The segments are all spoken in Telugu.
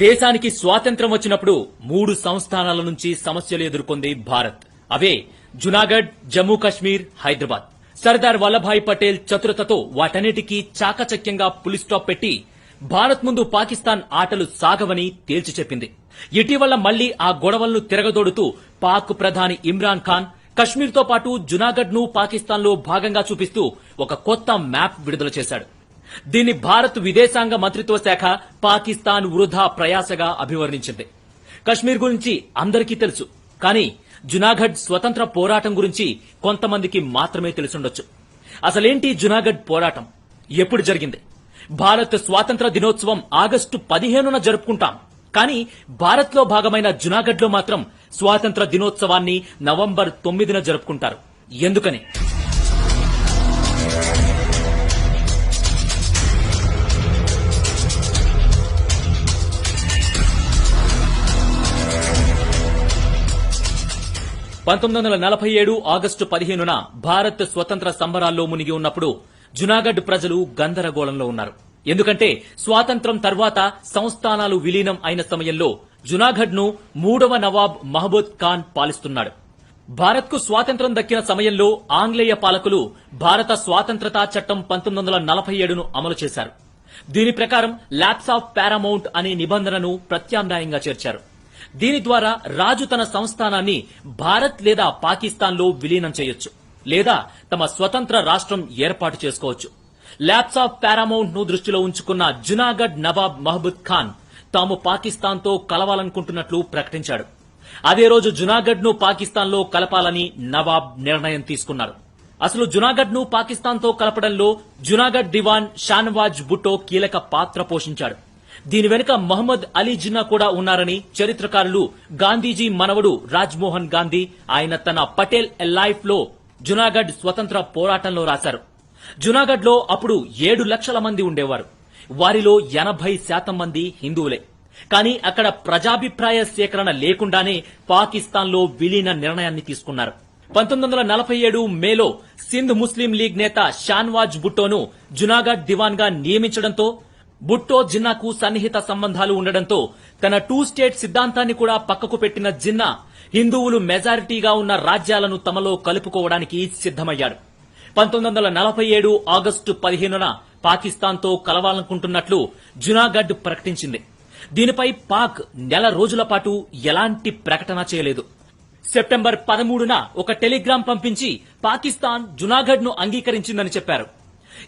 దేశానికి స్వాతంత్ర్యం వచ్చినప్పుడు మూడు సంస్థానాల నుంచి సమస్యలు ఎదుర్కొంది భారత్. అవే జునాగఢ్ జమ్మూ కశ్మీర్ హైదరాబాద్. సర్దార్ వల్లభాయ్ పటేల్ చతురతతో వాటన్నిటికీ చాకచక్యంగా పులిస్టాప్ పెట్టి భారత్ ముందు పాకిస్తాన్ ఆటలు సాగవని తేల్చి చెప్పింది. ఇటీవల మళ్ళీ ఆ గొడవలను తిరగదోడుతూ పాక్ ప్రధాని ఇమ్రాన్ ఖాన్ కశ్మీర్తో పాటు జునాగఢ్ను పాకిస్తాన్లో భాగంగా చూపిస్తూ ఒక కొత్త మ్యాప్ విడుదల చేశాడు. దీన్ని భారత్ విదేశాంగ మంత్రిత్వ శాఖ పాకిస్తాన్ వృధా ప్రయాసగా అభివర్ణించింది. కశ్మీర్ గురించి అందరికీ తెలుసు కానీ జునాగఢ్ స్వతంత్ర పోరాటం గురించి కొంతమందికి మాత్రమే తెలుసుండొచ్చు. అసలేంటి జునాగఢ్ పోరాటం? ఎప్పుడు జరిగింది? భారత్ స్వాతంత్ర దినోత్సవం ఆగస్టు పదిహేనున జరుపుకుంటాం కానీ భారత్లో భాగమైన జునాగఢ్లో మాత్రం స్వాతంత్ర దినోత్సవాన్ని నవంబర్ తొమ్మిదిన జరుపుకుంటారు. ఎందుకని? పంతొమ్మిది వందల నలభై ఏడు ఆగస్టు పదిహేనున భారత్ స్వతంత్ర సంబరాల్లో మునిగి ఉన్నప్పుడు జునాగఢ్ ప్రజలు గందరగోళంలో ఉన్నారు. ఎందుకంటే స్వాతంత్రం తర్వాత సంస్థానాలు విలీనం అయిన సమయంలో జునాగఢ్ను మూడవ నవాబ్ మహబూద్ ఖాన్ పాలిస్తున్నాడు. భారత్కు స్వాతంత్రం దక్కిన సమయంలో ఆంగ్లేయ పాలకులు భారత స్వాతంత్రతా చట్టం పంతొమ్మిది వందల నలభై ఏడును అమలు చేశారు. దీని ప్రకారం ల్యాప్స్ ఆఫ్ పారామౌంట్ అనే నిబంధనను ప్రత్యామ్నాయంగా చేర్చారు. దీని ద్వారా రాజు తన సంస్థానాన్ని భారత్ లేదా పాకిస్తాన్లో విలీనం చేయొచ్చు లేదా తమ స్వతంత్ర రాష్ట్రం ఏర్పాటు చేసుకోవచ్చు. ల్యాప్స్ ఆఫ్ పారామౌంట్ను దృష్టిలో ఉంచుకున్న జునాగఢ్ నవాబ్ మహబూద్ ఖాన్ తాము పాకిస్తాన్తో కలవాలనుకుంటున్నట్లు ప్రకటించాడు. అదే రోజు జునాగఢ్ను పాకిస్తాన్లో కలపాలని నవాబ్ నిర్ణయం తీసుకున్నారు. అసలు జునాగఢ్ను పాకిస్తాన్తో కలపడంలో జునాగఢ్ దివాన్ షానవాజ్ భుట్టో కీలక పాత్ర పోషించాడు. దీని వెనుక మహమ్మద్ అలీ జిన్నా కూడా ఉన్నారని చరిత్రకారులు గాంధీజీ మనవడు రాజ్మోహన్ గాంధీ ఆయన తన పటేల్ లైఫ్లో జునాగఢ్ స్వతంత్ర పోరాటంలో రాశారు. జునాగఢ్లో అప్పుడు ఏడు లక్షల మంది ఉండేవారు. వారిలో ఎనభై శాతం మంది హిందువులే. కానీ అక్కడ ప్రజాభిప్రాయ సేకరణ లేకుండానే పాకిస్తాన్లో విలీన నిర్ణయాన్ని తీసుకున్నారు. పంతొమ్మిది వందల నలభై ఏడు మేలో సింధ్ ముస్లిం లీగ్ నేత షాన్వాజ్ భుట్టోను జునాగఢ్ దివాన్గా నియమించడంతో బుట్టో జిన్నాకు సన్నిహిత సంబంధాలు ఉండడంతో తన టూ స్టేట్ సిద్ధాంతాన్ని కూడా పక్కకు పెట్టిన జిన్నా హిందువులు మెజారిటీగా ఉన్న రాజ్యాలను తమలో కలుపుకోవడానికి సిద్దమయ్యాడు పంతొమ్మిది వందల నలభై ఏడు ఆగస్టు పదిహేనున పాకిస్తాన్తో కలవాలనుకుంటున్నట్లు జునాగఢ్ ప్రకటించింది. దీనిపై పాక్ నెల రోజుల పాటు ఎలాంటి ప్రకటన చేయలేదు. సెప్టెంబర్ పదమూడున ఒక టెలిగ్రామ్ పంపించి పాకిస్తాన్ జునాగఢ్ను అంగీకరించిందని చెప్పారు.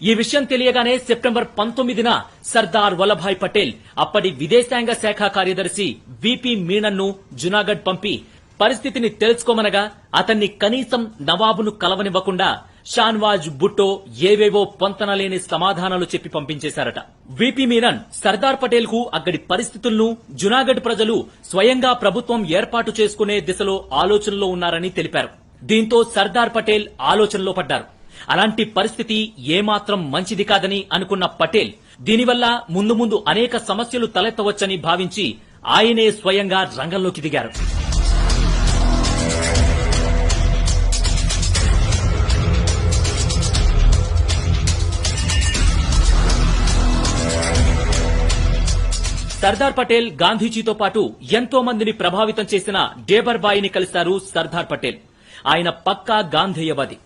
ఈ విషయం తెలియగానే సెప్టెంబర్ పంతొమ్మిదిన సర్దార్ వల్లభాయ్ పటేల్ అప్పటి విదేశాంగ శాఖ కార్యదర్శి విపి మీనన్ను జునాగఢ్ పంపి పరిస్థితిని తెలుసుకోమనగా అతన్ని కనీసం నవాబును కలవనివ్వకుండా షాన్వాజ్ బుట్టో ఏవేవో పొంతనలేని సమాధానాలు చెప్పి పంపించేశారట. విపి మీనన్ సర్దార్ పటేల్కు అక్కడి పరిస్థితులను జునాగఢ్ ప్రజలు స్వయంగా ప్రభుత్వం ఏర్పాటు చేసుకునే దిశలో ఆలోచనలో ఉన్నారని తెలిపారు. దీంతో సర్దార్ పటేల్ ఆలోచనలో పడ్డారు. అలాంటి పరిస్థితి ఏమాత్రం మంచిది కాదని అనుకున్న పటేల్ దీనివల్ల ముందు ముందు అనేక సమస్యలు తలెత్తవచ్చని భావించి ఆయనే స్వయంగా రంగంలోకి దిగారు. సర్దార్ పటేల్ గాంధీజీతో పాటు ఎంతో మందిని ప్రభావితం చేసిన డేబర్ బాయిని కలిశారు సర్దార్ పటేల్. ఆయన పక్కా గాంధేయవాది.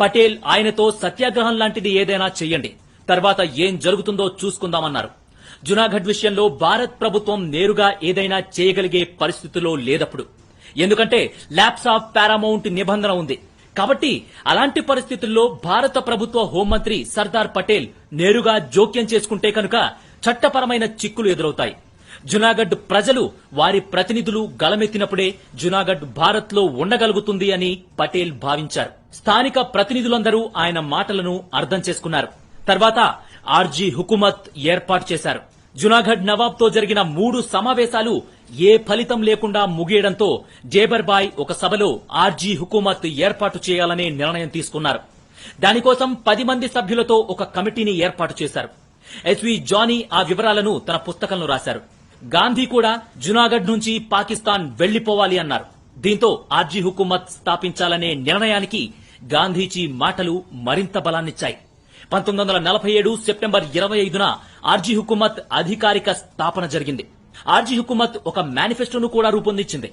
పటేల్ ఆయనతో సత్యాగ్రహం లాంటిది ఏదైనా చెయ్యండి. తర్వాత ఏం జరుగుతుందో చూసుకుందామన్నారు. జునాగఢ్ విషయంలో భారత్ ప్రభుత్వం నేరుగా ఏదైనా చేయగలిగే పరిస్థితిలో లేదప్పుడు. ఎందుకంటే ల్యాప్స్ ఆఫ్ పారామౌంట్ నిబంధన ఉంది. కాబట్టి అలాంటి పరిస్థితుల్లో భారత ప్రభుత్వ హోంమంత్రి సర్దార్ పటేల్ నేరుగా జోక్యం చేసుకుంటే కనుక చట్టపరమైన చిక్కులు ఎదురవుతాయి. జునాగఢ్ ప్రజలు వారి ప్రతినిధులు గలమెత్తినప్పుడే జునాగఢ్ భారత్లో ఉండగలుగుతుంది అని పటేల్ భావించారు. స్థానిక ప్రతినిధులందరూ ఆయన మాటలను అర్థం చేసుకున్నారు. తర్వాత ఆర్జీ హుకుమత్ ఏర్పాటు చేశారు. జునాగఢ్ నవాబ్తో జరిగిన మూడు సమావేశాలు ఏ ఫలితం లేకుండా ముగియడంతో జేబర్బాయ్ ఒక సభలో ఆర్జీ హుకుమత్ ఏర్పాటు చేయాలనే నిర్ణయం తీసుకున్నారు. దానికోసం పది మంది సభ్యులతో ఒక కమిటీని ఏర్పాటు చేశారు. ఎస్వి జానీ ఆ వివరాలను తన పుస్తకంలో రాశారు. గాంధీ కూడా జునాగఢ్ నుంచి పాకిస్తాన్ వెళ్ళిపోవాలి అన్నారు. దీంతో ఆర్జీ హుకుమత్ స్థాపించాలనే నిర్ణయానికి గాంధీజీ మాటలు మరింత బలాన్నిచ్చాయి. పంతొమ్మిది వందల నలభై ఏడు సెప్టెంబర్ ఇరవై ఐదున ఆర్జీ హుకుమత్ అధికారిక స్థాపన జరిగింది. ఆర్జీ హుకుమత్ ఒక మేనిఫెస్టోను కూడా రూపొందించింది.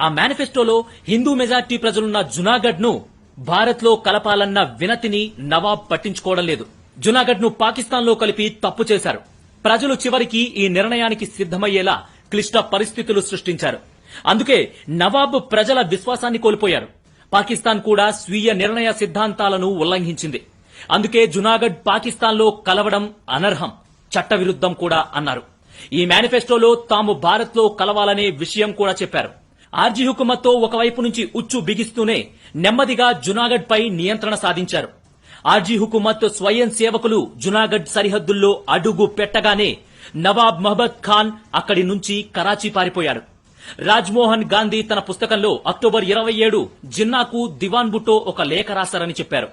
ఆ మేనిఫెస్టోలో హిందూ మెజార్టీ ప్రజలున్న జునాగఢ్ను భారత్లో కలపాలన్న వినతిని నవాబ్ పట్టించుకోవడం లేదు. జునాగఢ్ను పాకిస్తాన్లో కలిపి తప్పు చేశారు. ప్రజలు చివరికి ఈ నిర్ణయానికి సిద్దమయ్యేలా క్లిష్ట పరిస్థితులు సృష్టించారు. అందుకే నవాబ్ ప్రజల విశ్వాసాన్ని కోల్పోయారు. పాకిస్తాన్ కూడా స్వీయ నిర్ణయ సిద్ధాంతాలను ఉల్లంఘించింది. అందుకే జునాగఢ్ పాకిస్తాన్లో కలవడం అనర్హం చట్టవిరుద్ధం కూడా అన్నారు. ఈ మేనిఫెస్టోలో తాము భారత్లో కలవాలనే విషయం కూడా చెప్పారు. ఆర్జీ హుకుమత్తో ఒకవైపు నుంచి ఉచ్చు బిగిస్తూనే నెమ్మదిగా జునాగఢ్ పై నియంత్రణ సాధించారు. ఆర్జీ హుకుమత్ స్వయం సేవకులు జునాగఢ్ సరిహద్దుల్లో అడుగు పెట్టగానే నవాబ్ మహబద్ ఖాన్ అక్కడి నుంచి కరాచీ పారిపోయాడు. రాజ్మోహన్ గాంధీ తన పుస్తకంలో అక్టోబర్ ఇరవై ఏడు జిన్నాకు దివాన్ బుట్టో ఒక లేఖ రాశారని చెప్పారు.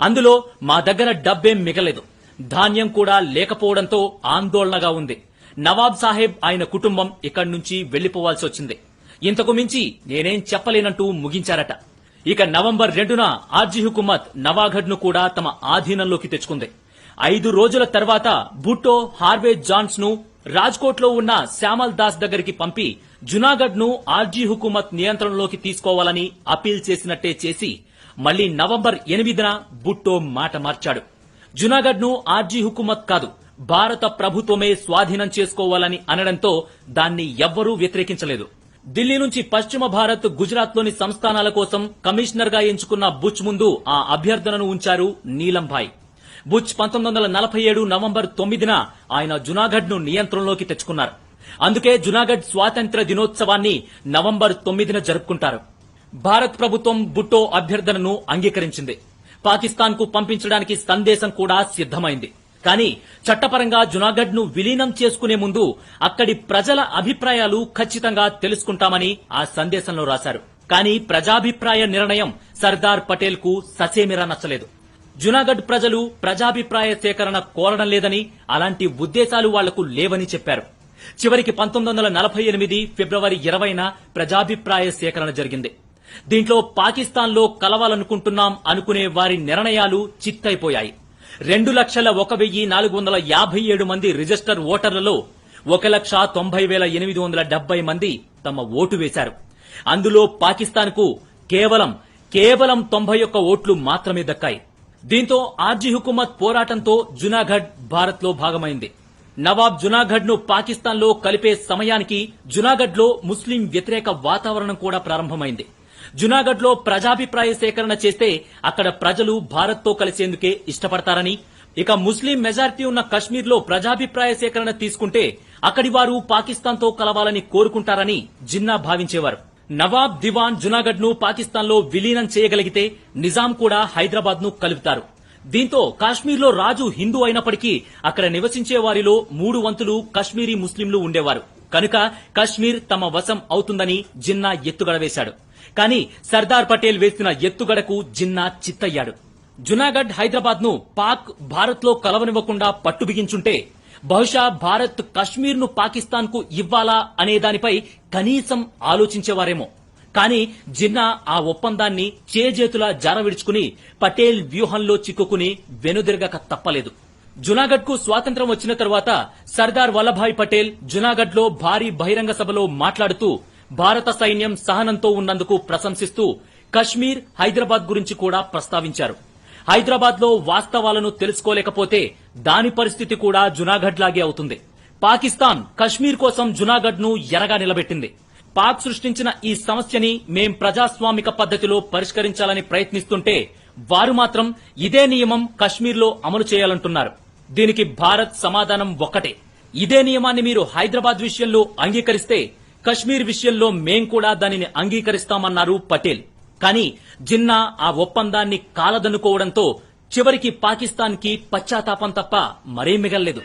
అందులో మా దగ్గర డబ్బేం మిగలేదు. ధాన్యం కూడా లేకపోవడంతో ఆందోళనగా ఉంది. నవాబ్ సాహెబ్ ఆయన కుటుంబం ఇక్కడి నుంచి వెళ్ళిపోవాల్సి వచ్చింది. ఇంతకు మించి నేనేం చెప్పలేనంటూ ముగించారట. ఇక నవంబర్ రెండున ఆర్జీ హుకుమత్ నవాఘడ్ను కూడా తమ ఆధీనంలోకి తెచ్చుకుంది. ఐదు రోజుల తర్వాత బుట్టో హార్వే జాన్స్ను రాజ్కోట్లో ఉన్న శ్యామల్ దాస్ దగ్గరికి పంపి జునాగఢ్ను ఆర్జీ హుకుమత్ నియంత్రణలోకి తీసుకోవాలని అపీల్ చేసినట్టే చేసి మళ్ళీ నవంబర్ ఎనిమిదిన బుట్టో మాట మార్చాడు. జునాగఢ్ను ఆర్జీ హుకుమత్ కాదు భారత ప్రభుత్వమే స్వాధీనం చేసుకోవాలని అనడంతో దాన్ని ఎవ్వరూ వ్యతిరేకించలేదు. ఢిల్లీ నుంచి పశ్చిమ భారత్ గుజరాత్లోని సంస్థానాల కోసం కమిషనర్గా ఎంచుకున్న బుచ్ ముందు ఆ అభ్యర్థనను ఉంచారు నీలంభాయ్. బుచ్ పంతొమ్మిది వందల నలభై ఏడు నవంబర్ తొమ్మిదిన ఆయన జునాగఢ్ను నియంత్రణలోకి తెచ్చుకున్నారు. అందుకే జునాగఢ్ స్వాతంత్ర దినోత్సవాన్ని నవంబర్ తొమ్మిదిన జరుపుకుంటారు. భారత్ ప్రభుత్వం బుట్టో అభ్యర్థనను అంగీకరించింది. పాకిస్తాన్కు పంపించడానికి సందేశం కూడా సిద్దమైంది కానీ చట్టపరంగా జునాగఢ్ను విలీనం చేసుకునే ముందు అక్కడి ప్రజల అభిప్రాయాలు ఖచ్చితంగా తెలుసుకుంటామని ఆ సందేశంలో రాశారు. కానీ ప్రజాభిప్రాయ నిర్ణయం సర్దార్ పటేల్కు ససేమిరా నచ్చలేదు. జునాగఢ్ ప్రజలు ప్రజాభిప్రాయ సేకరణ కోరడం లేదని అలాంటి ఉద్దేశాలు వాళ్ళకు లేవని చెప్పారు. చివరికి పంతొమ్మిది వందల నలభై ఎనిమిది ఫిబ్రవరి ఇరవైన ప్రజాభిప్రాయ సేకరణ జరిగింది. దీంట్లో పాకిస్తాన్లో కలవాలనుకుంటున్నాం అనుకునే వారి నిర్ణయాలు చిత్తైపోయాయి. రెండు లక్షల ఒక వెయ్యి నాలుగు వందల యాభై ఏడు మంది రిజిస్టర్ ఓటర్లలో ఒక లక్ష తొంభై వేల ఎనిమిది వందల డెబ్బై మంది తమ ఓటు వేశారు. అందులో పాకిస్తాన్కు కేవలం కేవలం తొంభై ఒక్క ఓట్లు మాత్రమే దక్కాయి. దీంతో ఆర్జీ హుకుమత్ పోరాటంతో జునాగఢ్ భారత్లో భాగమైంది. నవాబ్ జునాగఢ్ను పాకిస్తాన్లో కలిపే సమయానికి జునాగఢ్లో ముస్లిం వ్యతిరేక వాతావరణం కూడా ప్రారంభమైంది. జునాగఢ్లో ప్రజాభిప్రాయ సేకరణ చేస్తే అక్కడ ప్రజలు భారత్తో కలిసేందుకే ఇష్టపడతారని. ఇక ముస్లిం మెజారిటీ ఉన్న కశ్మీర్లో ప్రజాభిప్రాయ సేకరణ తీసుకుంటే అక్కడి వారు పాకిస్తాన్తో కలవాలని కోరుకుంటారని జిన్నా భావించేవారు. నవాబ్ దివాన్ జునాగఢ్ను పాకిస్తాన్లో విలీనం చేయగలిగితే నిజాం కూడా హైదరాబాద్ను కలుపుతారు. దీంతో కాశ్మీర్లో రాజు హిందూ అయినప్పటికీ అక్కడ నివసించే వారిలో మూడు వంతులు కశ్మీరీ ముస్లింలు ఉండేవారు. కనుక కశ్మీర్ తమ వశం అవుతుందని జిన్నా ఎత్తుగడవేశాడు. కానీ సర్దార్ పటేల్ వేసిన ఎత్తుగడకు జిన్నా చిత్తయ్యాడు. జునాగఢ్ హైదరాబాద్ను పాక్ భారత్లో కలవనివ్వకుండా పట్టు బిగించుంటే బహుశా భారత్ కశ్మీర్ను పాకిస్తాన్కు ఇవ్వాలా అనే దానిపై కనీసం ఆలోచించేవారేమో. కానీ జిన్నా ఆ ఒప్పందాన్ని చేజేతులా జారవిడుచుకుని పటేల్ వ్యూహంలో చిక్కుకుని వెనుదిరగక తప్పలేదు. జునాగఢ్కు స్వాతంత్ర్యం వచ్చిన తరువాత సర్దార్ వల్లభాయ్ పటేల్ జునాగఢ్లో భారీ బహిరంగ సభలో మాట్లాడుతూ భారత సైన్యం సహనంతో ఉన్నందుకు ప్రశంసిస్తూ కశ్మీర్ హైదరాబాద్ గురించి కూడా ప్రస్తావించారు. హైదరాబాద్లో వాస్తవాలను తెలుసుకోలేకపోతే దాని పరిస్థితి కూడా జునాగఢ్ లాగే అవుతుంది. పాకిస్తాన్ కశ్మీర్ కోసం జునాగఢ్ను ఎరగా నిలబెట్టింది. పాక్ సృష్టించిన ఈ సమస్యని మేం ప్రజాస్వామిక పద్ధతిలో పరిష్కరించాలని ప్రయత్నిస్తుంటే వారు మాత్రం ఇదే నియమం కశ్మీర్లో అమలు చేయాలంటున్నారు. దీనికి భారత్ సమాధానం ఒక్కటే. ఇదే నియమాన్ని మీరు హైదరాబాద్ విషయంలో అంగీకరిస్తే కశ్మీర్ విషయంలో మేం కూడా దానిని అంగీకరిస్తామన్నారు పటేల్. కానీ జిన్నా ఆ ఒప్పందాన్ని కాలదనుకోవడంతో చివరికి పాకిస్తాన్కి పశ్చాత్తాపం తప్ప మరేం మిగల్లేదు.